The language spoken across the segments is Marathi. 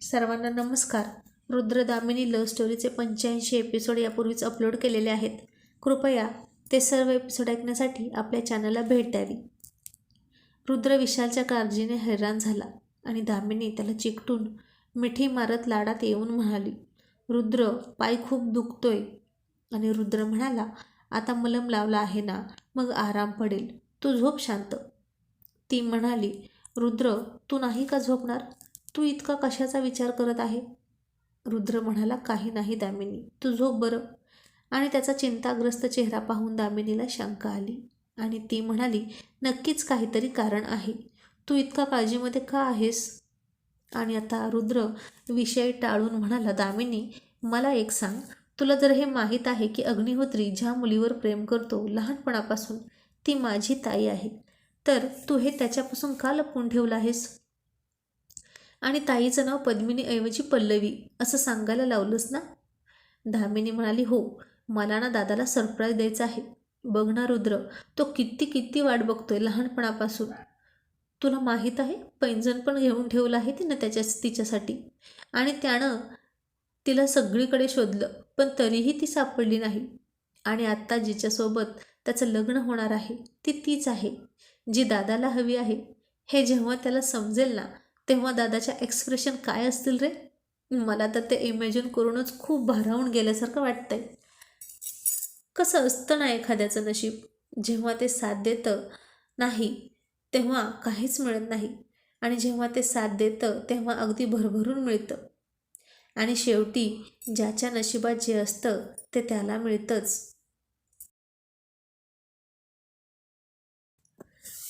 सर्वांना नमस्कार. रुद्रदामिनी लव्ह स्टोरीचे पंच्याऐंशी एपिसोड यापूर्वीच अपलोड केलेले आहेत. कृपया ते सर्व एपिसोड ऐकण्यासाठी आपल्या चॅनलला भेट द्यावी. रुद्र विशालच्या काळजीने हैराण झाला आणि दामिनी त्याला चिकटून मिठी मारत लाडात येऊन म्हणाली रुद्र पाय खूप दुखतोय. आणि रुद्र म्हणाला आता मलम लावला आहे ना मग आराम पडेल. तू झोप शांत. ती म्हणाली रुद्र तू नाही का झोपणार? तू इतका कशाचा विचार करत आहे? रुद्र म्हणाला काही नाही दामिनी तू झोप बरं. आणि त्याचा चिंताग्रस्त चेहरा पाहून दामिनीला शंका आली आणि ती म्हणाली नक्कीच काहीतरी कारण आहे. तू इतका काळजीमध्ये का आहेस? आणि आता रुद्र विषय टाळून म्हणाला दामिनी मला एक सांग. तुला जर हे माहीत आहे की अग्निहोत्री ज्या मुलीवर प्रेम करतो लहानपणापासून ती माझी ताई आहे. तर तू हे त्याच्यापासून का लपवून ठेवलं आहेस? आणि ताईचं नाव पद्मिनीऐवजी पल्लवी असं सांगायला लावलंस ना? धामिनी म्हणाली हो मला ना दादाला सरप्राईज द्यायचं आहे. बघ ना रुद्र तो किती किती वाट बघतोय लहानपणापासून. तुला माहीत आहे पैंजण पण घेऊन ठेवलं आहे तिनं त्याच्या तिच्यासाठी. आणि त्यानं तिला सगळीकडे शोधलं पण तरीही ती सापडली नाही. आणि आत्ता जिच्यासोबत त्याचं लग्न होणार आहे ती तीच आहे जी दादाला हवी आहे. हे जेव्हा त्याला समजेल ना तेव्हा दादाच्या एक्सप्रेशन काय असतील रे? मला तर ते इमॅजिन करूनच खूप भारावून गेल्यासारखं वाटतंय. कसं असतं ना एखाद्याचं नशीब? जेव्हा ते साथ देतं नाही तेव्हा काहीच मिळत नाही. आणि जेव्हा ते साथ देतं तेव्हा अगदी भरभरून मिळतं. आणि शेवटी ज्याच्या नशिबात जे असतं ते त्याला मिळतंच.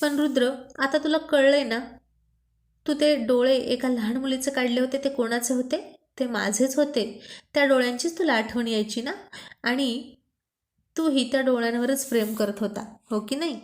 पण रुद्र आता तुला कळलंय ना? तू ते डोळे एका लहान मुलीचे काढले होते ते कोणाचे होते? ते माझेच होते. त्या डोळ्यांचीच तुला आठवण यायची ना? आणि तूही त्या डोळ्यांवरच प्रेम करत होता हो की नाही?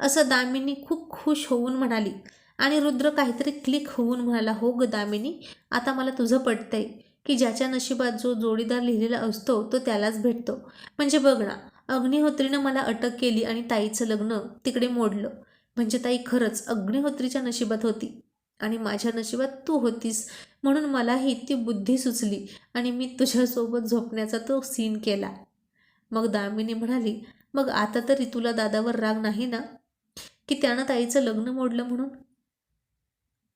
असं दामिनी खूप खुश होऊन म्हणाली. आणि रुद्र काहीतरी क्लिक होऊन म्हणाला हो ग दामिनी आता मला तुझं पटतंय की ज्याच्या नशिबात जो जोडीदार लिहिलेला असतो तो त्यालाच भेटतो. म्हणजे बघ ना अग्निहोत्रीनं मला अटक केली आणि ताईचं लग्न तिकडे मोडलं. म्हणजे ताई खरंच अग्निहोत्रीच्या नशिबात होती आणि माझ्या नशिबात तू होतीस म्हणून मलाही ती बुद्धी सुचली आणि मी तुझ्यासोबत झोपण्याचा तो सीन केला. मग दामिनी म्हणाली मग आता तरी तुला दादावर राग नाही ना? की त्यानं ताईचं लग्न मोडलं म्हणून?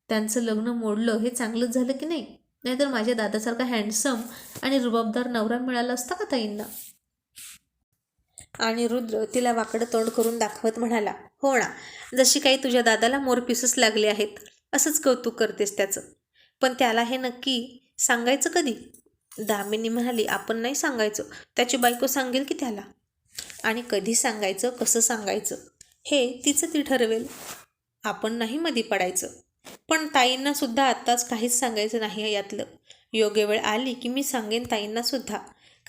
त्यांचं लग्न मोडलं हे चांगलंच झालं की नाही? नाहीतर माझ्या दादासारखा हँडसम आणि रुबाबदार नवरा मिळाला असता का ताईंना? आणि रुद्र तिला वाकडं तोंड करून दाखवत म्हणाला हो ना जशी काही तुझ्या दादाला मोरपिसच लागले आहेत असंच कौतुक करतेस त्याचं. पण त्याला हे नक्की सांगायचं कधी? दामिनी म्हणाली आपण नाही सांगायचं. त्याची बायको सांगेल की त्याला. आणि कधी सांगायचं? कसं सांगायचं? हे तिचं ती ठरवेल. आपण नाही मधी पडायचं. पण ताईंना सुद्धा आत्ताच काहीच सांगायचं नाही यातलं. योग्य वेळ आली की मी सांगेन ताईंना सुद्धा.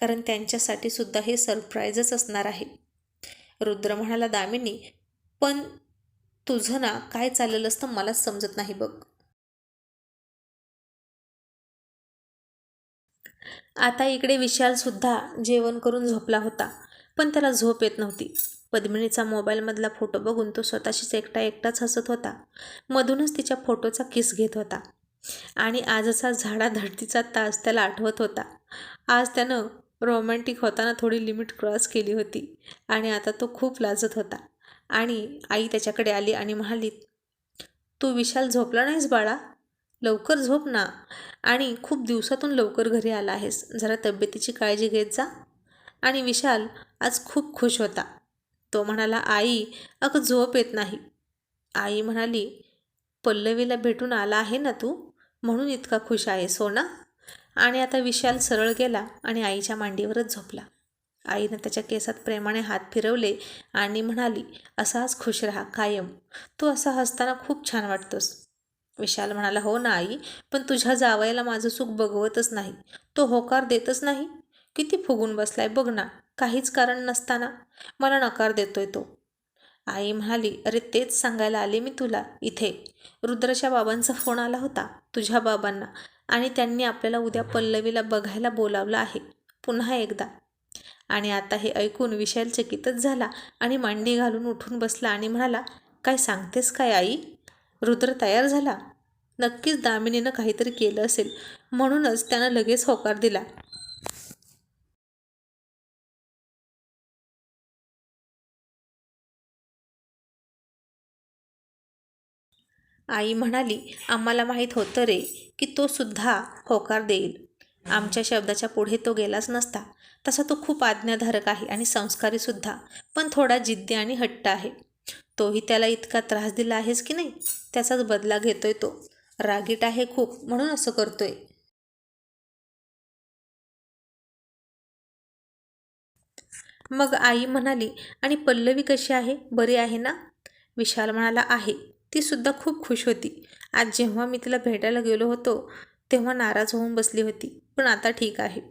कारण त्यांच्यासाठी सुद्धा हे सरप्राईजच असणार आहे. रुद्र म्हणाला दामिनी पण तुझं ना काय चाललेलं असतं मलाच समजत नाही बघ. आता इकडे विशालसुद्धा जेवण करून झोपला होता पण त्याला झोप येत नव्हती. पद्मिनीचा मोबाईलमधला फोटो बघून तो स्वतःशीच एकटा एकटाच हसत होता. मधूनच तिच्या फोटोचा किस घेत होता. आणि आजचा झाडा धडतीचा तास त्याला आठवत होता. आज त्यानं रोमॅन्टिक होताना थोडी लिमिट क्रॉस केली होती आणि आता तो खूप लाजत होता. आणि आई त्याच्याकडे आली आणि म्हणाली तू विशाल झोपला नाहीस बाळा? लवकर झोप ना. आणि खूप दिवसातून लवकर घरी आला आहेस. जरा तब्येतीची काळजी घेत जा. आणि विशाल आज खूप खुश होता. तो म्हणाला आई अगं झोप येत नाही. आई म्हणाली पल्लवीला भेटून आला आहे ना तू? म्हणून इतका खुश आहेस हो ना आणि आता विशाल सरळ गेला आणि आईच्या मांडीवरच झोपला. आईनं त्याच्या केसात प्रेमाने हात फिरवले आणि म्हणाली असाच खुश राहा कायम. तू असा हसताना खूप छान वाटतोस. विशाल म्हणाला हो ना आई पण तुझ्या जावयाला माझं सुख बघवतच नाही. तो होकार देतच नाही. किती फुगून बसलाय बघ ना काहीच कारण नसताना. मला नकार देतोय तो. आई म्हणाली अरे तेच सांगायला आले मी तुला. इथे. रुद्रच्या बाबांचा फोन आला होता तुझ्या बाबांना. आणि त्यांनी आपल्याला उद्या पल्लवीला बघायला बोलावलं आहे. पुन्हा एकदा. आणि आता हे ऐकून विशाल चकितच झाला आणि मांडी घालून उठून बसला आणि म्हणाला काय सांगतेस काय आई? रुद्र तयार झाला? नक्कीच दामिनीनं काहीतरी केलं असेल. म्हणूनच त्यानं लगेच होकार दिला. आई म्हणाली आम्हाला माहीत होतं रे की तो सुद्धा होकार देईल. आमच्या शब्दाच्या पुढे तो गेलाच नसता. तसा तो खूप आज्ञाधारक आहे आणि संस्कारी सुद्धा पण थोडा जिद्दी आणि हट्ट आहे. तोही त्याला इतका त्रास दिला आहेस की नाही त्याचाच बदला घेतोय तो. रागीट आहे खूप म्हणून असं करतोय. मग आई म्हणाली आणि पल्लवी कशी आहे? बरी आहे ना? विशाल म्हणाला आहे. ती सुद्धा खूप खुश होती. आज जेव्हा मी तिला भेटायला गेलो होतो तेव्हा नाराज होऊन बसली होती. पण आता ठीक आहे.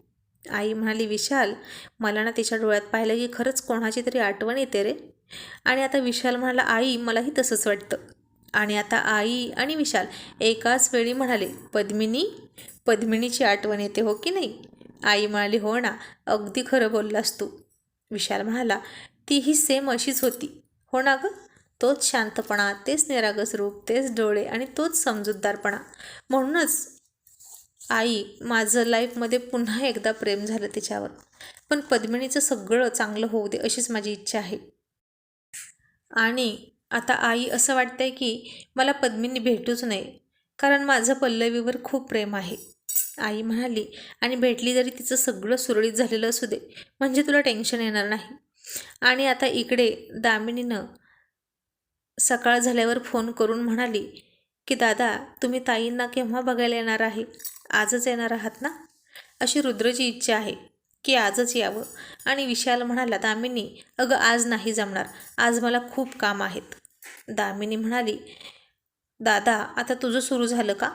आई म्हणाली विशाल मला ना तिच्या डोळ्यात पाहिलं की खरंच कोणाची तरी आठवण येते रे. आणि आता विशाल म्हणाला आई मलाही तसंच वाटतं. आणि आता आई आणि विशाल एकाच वेळी म्हणाले पद्मिनी पद्मिनीची आठवण येते हो की नाही? आई म्हणाली हो ना अगदी खरं बोललास तू. विशाल म्हणाला तीही सेम अशीच होती. हो ना गं. तोच शांतपणा तेच निरागस रूप तेच डोळे आणि तोच समजूतदारपणा. म्हणूनच आई माझं लाईफमध्ये पुन्हा एकदा प्रेम झालं तिच्यावर. पण पद्मिनीचं सगळं चांगलं होऊ दे अशीच माझी इच्छा आहे. आणि आता आई असं वाटतंय की मला पद्मिनी भेटूच नये कारण माझं पल्लवीवर खूप प्रेम आहे. आई म्हणाली आणि भेटली जरी तिचं सगळं सुरळीत झालेलं असू दे म्हणजे तुला टेन्शन येणार नाही. आणि आता इकडे दामिनीनं सकाळ झाल्यावर फोन करून म्हणाली की दादा तुम्ही ताईंना केव्हा बघायला येणार आहे? आजच येणार आहात ना? अशी रुद्रची इच्छा आहे की आजच यावं. आणि विशाल म्हणाला दामिनी अगं आज नाही जमणार. आज मला खूप काम आहेत. दामिनी म्हणाली दादा आता तुझं सुरू झालं का?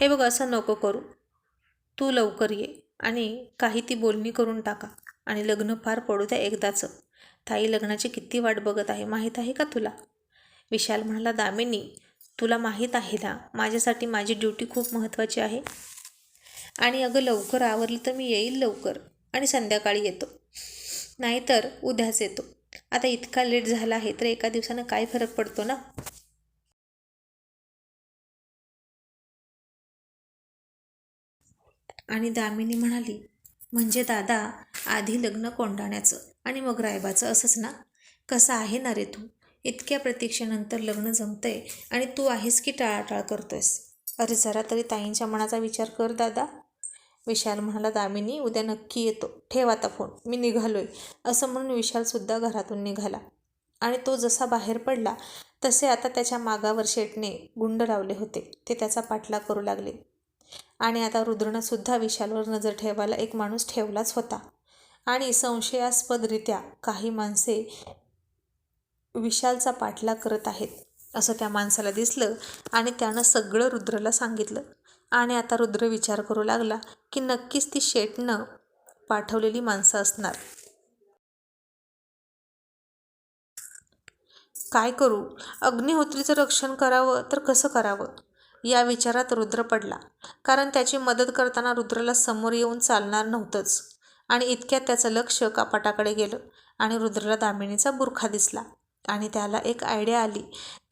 हे बघ असं नको करू. तू लवकर ये आणि काही ती बोलणी करून टाका आणि लग्न पार पडू द्या एकदाचं. ताई लग्नाची किती वाट बघत आहे माहीत आहे का तुला? विशाल म्हणाला दामिनी तुला माहीत आहे ना माझ्यासाठी माझी ड्युटी खूप महत्त्वाची आहे. आणि अगं लवकर आवरली तर मी येईल लवकर आणि संध्याकाळी येतो. नाहीतर उद्याच येतो. आता इतका लेट झाला आहे तर एका दिवसानं काय फरक पडतो ना? आणि दामिनी म्हणाली म्हणजे दादा आधी लग्न कोंडाण्याचं आणि मग रायबाचं असंच ना? कसं आहे ना रे तू? इतक्या प्रतीक्षेनंतर लग्न जमतंय आणि तू आहेस की टाळाटाळ करतोयस? अरे जरा तरी ताईंच्या मनाचा विचार कर दादा. विशाल म्हणाला दामिनी उद्या नक्की येतो. ठेव आता फोन. मी निघालोय. असं म्हणून विशालसुद्धा घरातून निघाला. आणि तो जसा बाहेर पडला तसे आता त्याच्या मागावर शेटने गुंड लावले होते. ते त्याचा पाठलाग करू लागले. आणि आता रुद्रनंसुद्धा विशालवर नजर ठेवायला एक माणूस ठेवलाच होता. आणि संशयास्पदरित्या काही माणसे विशालचा पाठलाग करत आहेत असं त्या माणसाला दिसलं आणि त्यानं सगळं रुद्रला सांगितलं. आणि आता रुद्र विचार करू लागला की नक्कीच ती शेटनं पाठवलेली माणसं असणार. काय करू? अग्निहोत्रीचं रक्षण करावं तर कसं करावं? या विचारात रुद्र पडला. कारण त्याची मदत करताना रुद्रला समोर येऊन चालणार नव्हतंच. आणि इतक्यात त्याचं लक्ष कपाटाकडे गेलं आणि रुद्रला दामिनीचा बुरखा दिसला. आणि त्याला एक आयडिया आली.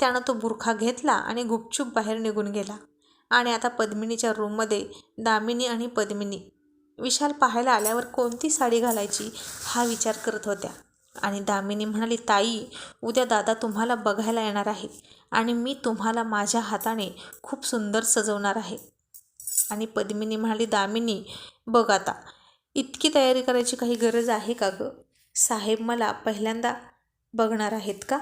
त्यानं तो बुरखा घेतला आणि गुपचूप बाहेर निघून गेला. आणि आता पद्मिनीच्या रूममध्ये दामिनी आणि पद्मिनी. विशाल पाहायला आल्यावर कोणती साडी घालायची हा विचार करत होत्या. आणि दामिनी म्हणाली ताई उद्या दादा तुम्हाला बघायला येणार आहे आणि मी तुम्हाला माझ्या हाताने खूप सुंदर सजवणार आहे. आणि पद्मिनी म्हणाली दामिनी बघ आता इतकी तयारी करायची काही गरज आहे का गं? साहेब मला पहिल्यांदा बघणार आहेत का?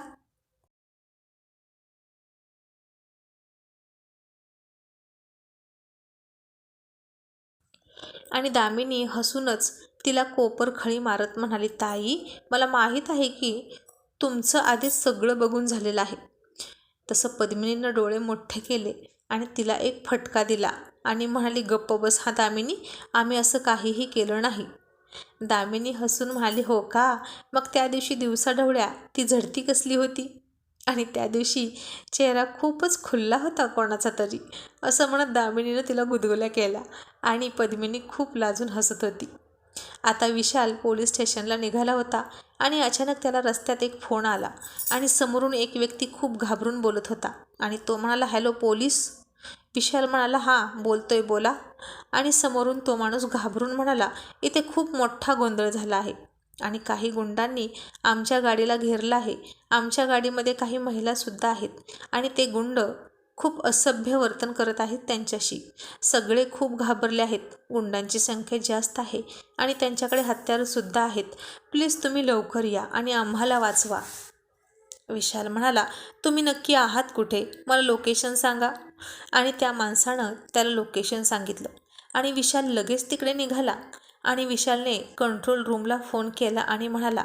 आणि दामिनी हसूनच तिला कोपर खळी मारत म्हणाली ताई मला माहीत आहे की तुमचं आधीच सगळं बघून झालेलं आहे. तसं पद्मिनीनं डोळे मोठे केले आणि तिला एक फटका दिला आणि म्हणाली गप्प बस हा दामिनी आम्ही असं काहीही केलं नाही. दामिनी हसून म्हणाली हो का? मग त्या दिवशी दिवसाढवळ्या ती झडती कसली होती? आणि त्या दिवशी चेहरा खूपच खुल्ला होता कोणाचा तरी असं म्हणत दामिनीनं तिला गुदगुल्या केल्या आणि पद्मिनी खूप लाजून हसत होती. आता विशाल पोलीस स्टेशनला निघाला होता आणि अचानक त्याला रस्त्यात एक फोन आला आणि समोरून एक व्यक्ती खूप घाबरून बोलत होता आणि तो म्हणाला हॅलो पोलीस? विशाल म्हणाला हां बोलतोय बोला. आणि समोरून तो माणूस घाबरून म्हणाला इथे खूप मोठा गोंधळ झाला आहे आणि काही गुंडांनी आमच्या गाडीला घेरलं आहे. आमच्या गाडीमध्ये काही महिलासुद्धा आहेत आणि ते गुंड खूप असभ्य वर्तन करत आहेत त्यांच्याशी. सगळे खूप घाबरले आहेत. गुंडांची संख्या जास्त आहे आणि त्यांच्याकडे हत्यारसुद्धा आहेत. प्लीज तुम्ही लवकर या आणि आम्हाला वाचवा. विशाल म्हणाला तुम्ही नक्की आहात कुठे? मला लोकेशन सांगा. आणि त्या माणसानं त्याला लोकेशन सांगितलं. आणि विशाल लगेच तिकडे निघाला आणि विशालने कंट्रोल रूमला फोन केला आणि म्हणाला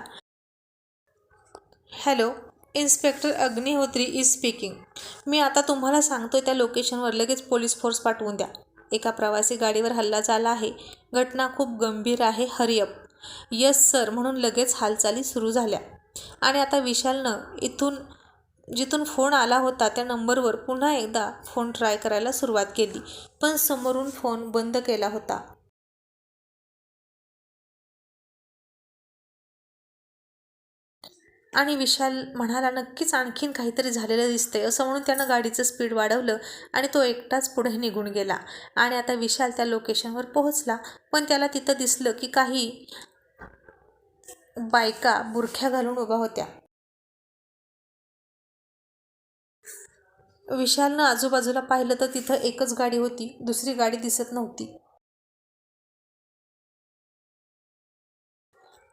hello inspector Agnihotri is speaking मी आता तुम्हाला सांगतोय त्या लोकेशनवर लगेच पोलीस फोर्स पाठवून द्या. एका प्रवासी गाडीवर हल्ला झाला आहे. घटना खूप गंभीर आहे. हरिअप यस सर म्हणून लगेच हालचाली सुरू झाल्या. आणि आता विशालनं इथून जिथून फोन आला होता त्या नंबरवर पुन्हा एकदा फोन ट्राय करायला सुरुवात केली पण समोरून फोन बंद केला होता. आणि विशाल म्हणाला नक्कीच आणखीन काहीतरी झालेलं दिसतंय असं म्हणून त्यानं गाडीचं स्पीड वाढवलं आणि तो एकटाच पुढे निघून गेला. आणि आता विशाल त्या लोकेशनवर पोहोचला पण त्याला तिथं दिसलं की काही बायका बुरख्या घालून उभ्या होत्या. विशालनं आजूबाजूला पाहिलं तर तिथं एकच गाडी होती. दुसरी गाडी दिसत नव्हती.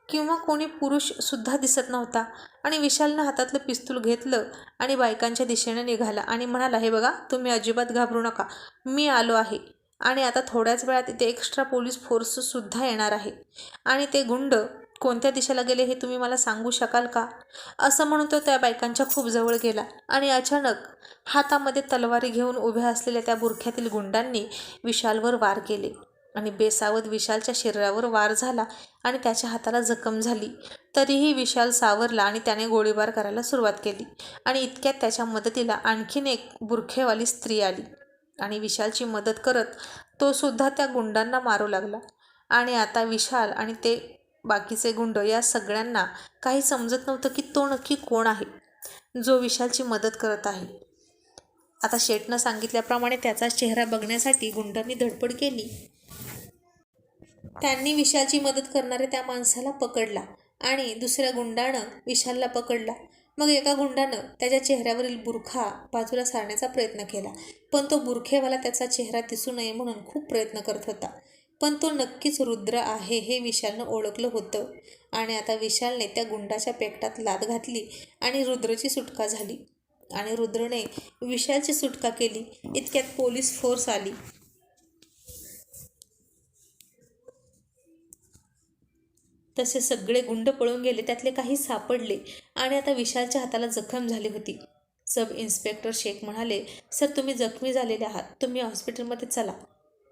किंवा कोणी पुरुष सुद्धा दिसत नव्हता. आणि विशालनं हातातलं पिस्तूल घेतलं आणि बायकांच्या दिशेने निघाला आणि म्हणाला हे बघा तुम्ही अजिबात घाबरू नका. मी आलो आहे. आणि आता थोड्याच वेळात इथे एक्स्ट्रा पोलीस फोर्ससुद्धा येणार आहे. आणि ते गुंड कोणत्या दिशेला गेले हे तुम्ही मला सांगू शकाल का? असं म्हणून तो त्या बायकांच्या खूप जवळ गेला आणि अचानक हातामध्ये तलवारी घेऊन उभ्या असलेल्या त्या बुरख्यातील गुंडांनी विशालवर वार केले आणि बेसावत विशालच्या शरीरावर वार झाला आणि त्याच्या हाताला जखम झाली. तरीही विशाल सावरला आणि त्याने गोळीबार करायला सुरुवात केली आणि इतक्यात त्याच्या मदतीला आणखीन एक बुरखेवाली स्त्री आली आणि विशालची मदत करत तो सुद्धा त्या गुंडांना मारू लागला. आणि आता विशाल आणि ते बाकीचे गुंड या सगळ्यांना काही समजत नव्हतं की तो नक्की कोण आहे जो विशालची मदत करत आहे. आता शेटनं सांगितल्याप्रमाणे त्याचा चेहरा बघण्यासाठी गुंडांनी धडपड केली. त्यांनी विशालची मदत करणाऱ्या त्या माणसाला पकडला आणि दुसऱ्या गुंडानं विशालला पकडला. मग एका गुंडानं त्याच्या चेहऱ्यावरील बुरखा बाजूला सारण्याचा प्रयत्न केला पण तो बुरखेवाला त्याचा चेहरा दिसू नये म्हणून खूप प्रयत्न करत होता. पण तो नक्कीच रुद्र आहे हे विशालनं ओळखलं होतं. आणि आता विशालने त्या गुंडाच्या पेकटात लाद घातली आणि रुद्रची सुटका झाली. आणि रुद्रने विशालची सुटका केली. इतक्यात पोलीस फोर्स आली. तसे सगळे गुंड पळून गेले. त्यातले काही सापडले. आणि आता विशालच्या हाताला जखम झाली होती. सब इन्स्पेक्टर शेख म्हणाले सर तुम्ही जखमी झालेले आहात. तुम्ही हॉस्पिटलमध्ये चला.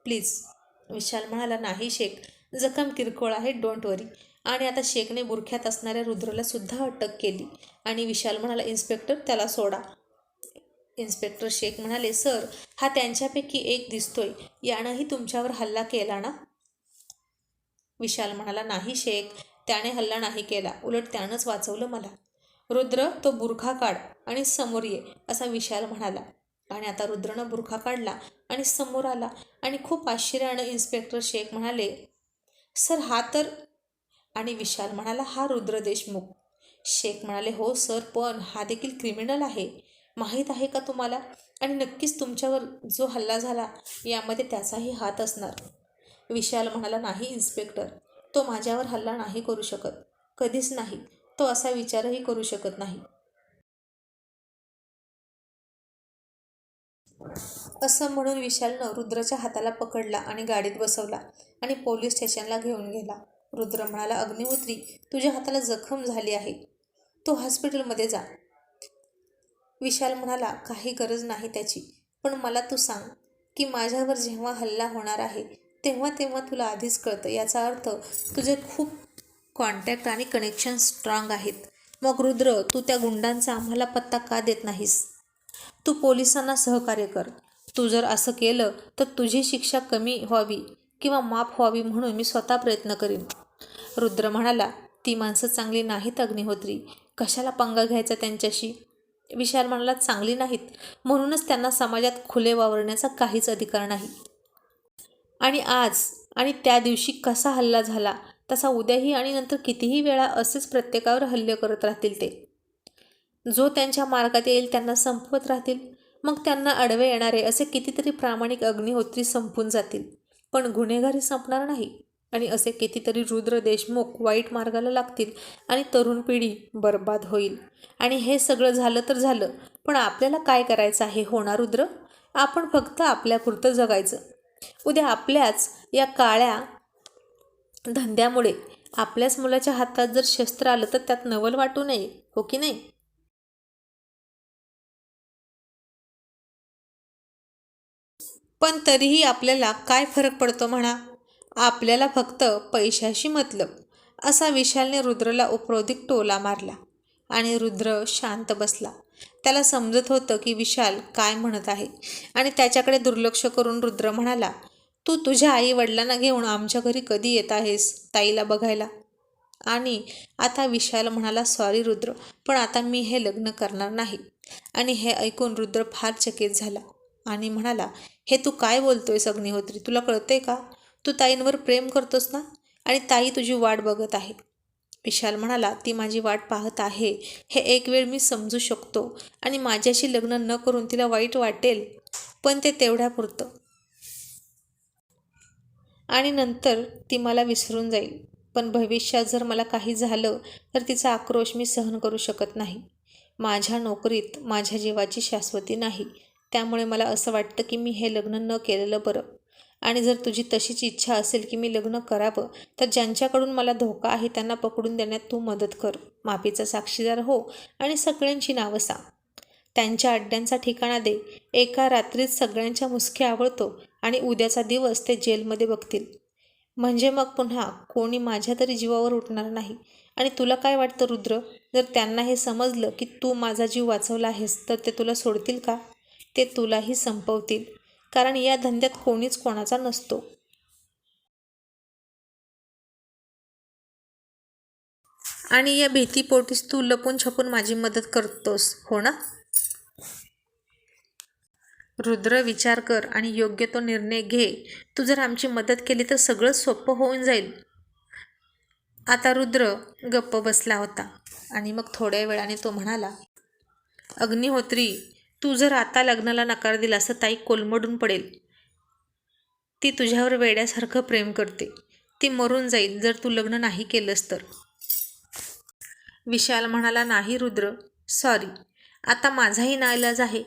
प्लीज. विशाल म्हणाला नाही शेख जखम किरकोळ आहे डोंट वरी आणि आता शेखने बुरख्यात असणाऱ्या रुद्रला सुद्धा अटक केली. आणि विशाल म्हणाला इन्स्पेक्टर त्याला सोडा. इन्स्पेक्टर शेख म्हणाले सर हा त्यांच्यापैकी एक दिसतोय. यानंही तुमच्यावर हल्ला केला ना? विशाल म्हणाला नाही शेख त्याने हल्ला नाही केला. उलट त्यानंच वाचवलं मला. रुद्र तो बुरखा काढ आणि समोर ये असा विशाल म्हणाला. आणि आता रुद्रनं बुरखा काढला आणि समोर आला आणि खूप आश्चर्यानं इन्स्पेक्टर शेख म्हणाले सर हा तर आणि विशाल म्हणाला हा रुद्र देशमुख. शेख म्हणाले हो सर पण हा देखील क्रिमिनल आहे. माहीत आहे का तुम्हाला? आणि नक्कीच तुमच्यावर जो हल्ला झाला यामध्ये त्याचाही हात असणार. विशाल म्हणाला नाही इन्स्पेक्टर तो माझ्यावर हल्ला नाही करू शकत. कधीच नाही. तो असा विचारही करू शकत नाही. असं म्हणून विशालनं रुद्रच्या हाताला पकडला आणि गाडीत बसवला आणि पोलीस स्टेशनला घेऊन गेला. रुद्र म्हणाला अग्निहोत्री तुझ्या हाताला जखम झाली आहे. तू हॉस्पिटलमध्ये जा. विशाल म्हणाला काही गरज नाही त्याची पण मला तू सांग की माझ्यावर जेव्हा हल्ला होणार आहे तेव्हा तेव्हा तुला आधीच कळतं. याचा अर्थ तुझे खूप कॉन्टॅक्ट आणि कनेक्शन स्ट्रॉंग आहेत. मग रुद्र तू त्या गुंडांचा आम्हाला पत्ता का देत नाहीस? तू पोलिसांना सहकार्य कर. तू जर असं केलं तर तुझी शिक्षा कमी व्हावी किंवा माफ व्हावी म्हणून मी स्वतः प्रयत्न करीन. रुद्र म्हणाला ती माणसं चांगली नाहीत अग्निहोत्री. कशाला पंगा घ्यायचा त्यांच्याशी? विशाल म्हणाला चांगली नाहीत. म्हणूनच त्यांना समाजात खुले वावरण्याचा काहीच अधिकार नाही. आणि आज आणि त्या दिवशी कसा हल्ला झाला तसा उद्याही आणि नंतर कितीही वेळा असेच प्रत्येकावर हल्ले करत राहतील ते. जो त्यांच्या मार्गात येईल त्यांना संपवत राहतील. मग त्यांना अडवे येणारे असे कितीतरी प्रामाणिक अग्निहोत्री संपून जातील. पण गुन्हेगारी संपणार नाही आणि असे कितीतरी रुद्र देशमुख वाईट मार्गाला लागतील आणि तरुण पिढी बर्बाद होईल. आणि हे सगळं झालं तर झालं पण आपल्याला काय करायचं आहे होणार रुद्र? आपण फक्त आपल्यापुरतं जगायचं. उद्या आपल्याच या काळ्या धंद्यामुळे आपल्याच मुलाच्या हातात जर शस्त्र आलं तर त्यात नवल वाटू नये हो की नाही? पण तरीही आपल्याला काय फरक पडतो म्हणा? आपल्याला फक्त पैशाशी मतलब असा विशालने रुद्रला उपरोधिक टोला मारला आणि रुद्र शांत बसला. त्याला समजत होतं की विशाल काय म्हणत आहे आणि त्याच्याकडे दुर्लक्ष करून रुद्र म्हणाला तू तुझ्या आई वडिलांना घेऊन आमच्या घरी कधी येत आहेस ताईला बघायला? आणि आता विशाल म्हणाला सॉरी रुद्र पण आता मी हे लग्न करणार नाही. आणि हे ऐकून रुद्र फार चकित झाला आणि म्हणाला हे तू काय बोलतोयस अग्निहोत्री? तुला कळतंय का? तू ताईंवर प्रेम करतोस ना? आणि ताई तुझी वाट बघत आहे. विशाल म्हणाला ती माझी वाट पाहत आहे. हे एक वेळ मी समजू शकतो. आणि माझ्याशी लग्न न करून तिला वाईट वाटेल. पण ते तेवढ्यापुरतं आणि नंतर ती मला विसरून जाईल. पण भविष्यात जर मला काही झालं तर तिचा आक्रोश मी सहन करू शकत नाही. माझ्या नोकरीत माझ्या जीवाची शाश्वती नाही. त्यामुळे मला असं वाटतं की मी हे लग्न न केलेलं बरं. आणि जर तुझी तशीच इच्छा असेल की मी लग्न करावं तर ज्यांच्याकडून मला धोका आहे त्यांना पकडून देण्यात तू मदत कर. माफीचा साक्षीदार हो आणि सगळ्यांची नावं सांग. त्यांच्या अड्ड्यांचा ठिकाणा दे. एका रात्रीत सगळ्यांच्या मुसके आवडतो आणि उद्याचा दिवस ते जेलमध्ये बघतील. म्हणजे मग पुन्हा कोणी माझ्या तरी जीवावर उठणार नाही. आणि तुला काय वाटतं रुद्र? जर त्यांना हे समजलं की तू माझा जीव वाचवला आहेस तर ते तुला सोडतील का? ते तुलाही संपवतील. कारण या धंद्यात कोणीच कोणाचा नसतो. आणि या भीतीपोटीस तू लपून छपून माझी मदत करतोस हो ना? रुद्र विचार कर आणि योग्य तो निर्णय घे. तू जर आमची मदत केली तर सगळं सोपं होऊन जाईल. आता रुद्र गप्प बसला होता आणि मग थोड्या वेळाने तो म्हणाला अग्निहोत्री तू जर आता लग्नाला नकार दिलास तर ताई कोलमडून पडेल. ती तुझ्यावर वेड्यासारखं प्रेम करते. ती मरून जाईल जर तू लग्न नाही केलंस तर. विशाल म्हणाला नाही रुद्र सॉरी आता माझाही नाईलाज आहे.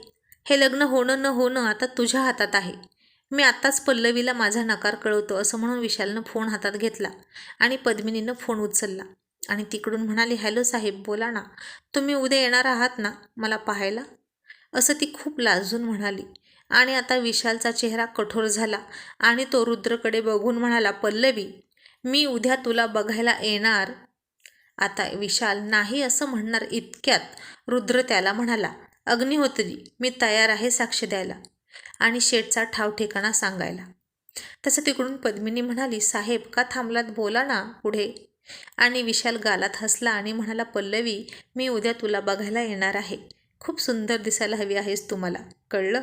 हे लग्न होणं न होणं आता तुझ्या हातात आहे. मी आत्ताच पल्लवीला माझा नकार कळवतो असं म्हणून विशालनं फोन हातात घेतला आणि पद्मिनीनं फोन उचलला. आणि तिकडून म्हणाली हॅलो साहेब बोला ना. तुम्ही उद्या येणार आहात ना? मला पाहायला? असं ती खूप लाजून म्हणाली. आणि आता विशालचा चेहरा कठोर झाला आणि तो रुद्रकडे बघून म्हणाला पल्लवी मी उद्या तुला बघायला येणार. आता विशाल नाही असं म्हणणार इतक्यात. रुद्र त्याला म्हणाला अग्निहोत्री मी तयार आहे साक्ष द्यायला. आणि शेठचा ठाव ठिकाणा सांगायला. तसं तिकडून पद्मिनी म्हणाली साहेब का थांबलात? बोला ना पुढे. आणि विशाल गालात हसला आणि म्हणाला पल्लवी मी उद्या तुला बघायला येणार आहे. खूप सुंदर दिसायला हवी आहेस तुम्हाला. कळलं?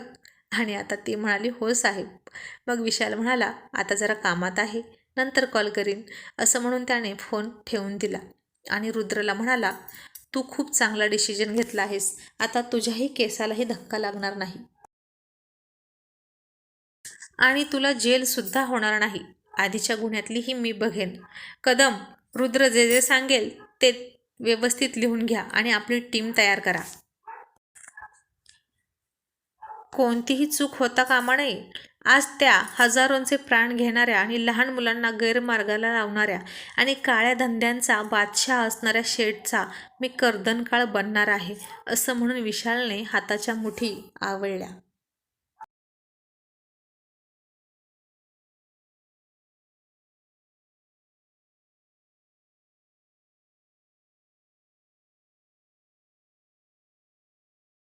आणि आता ती म्हणाली हो साहेब. मग विशाल म्हणाला आता जरा कामात आहे नंतर कॉल करीन असं म्हणून त्याने फोन ठेवून दिला. आणि रुद्रला म्हणाला तू खूप चांगला डिसिजन घेतला आहेस. आता तुझ्याही केसालाही धक्का लागणार नाही. आणि तुला जेलसुद्धा होणार नाही. आधीच्या गुन्ह्यातलीही मी बघेन. कदम रुद्र जे जे सांगेल ते व्यवस्थित लिहून घ्या आणि आपली टीम तयार करा. कोणतीही चूक होता कामा नये. आज त्या हजारोंचे प्राण घेणाऱ्या आणि लहान मुलांना गैरमार्गाला लावणाऱ्या आणि काळ्या धंद्यांचा बादशाह असणाऱ्या शेठचा मी कर्दनकाळ बनणार आहे असं म्हणून विशालने हाताच्या मुठी आवळल्या.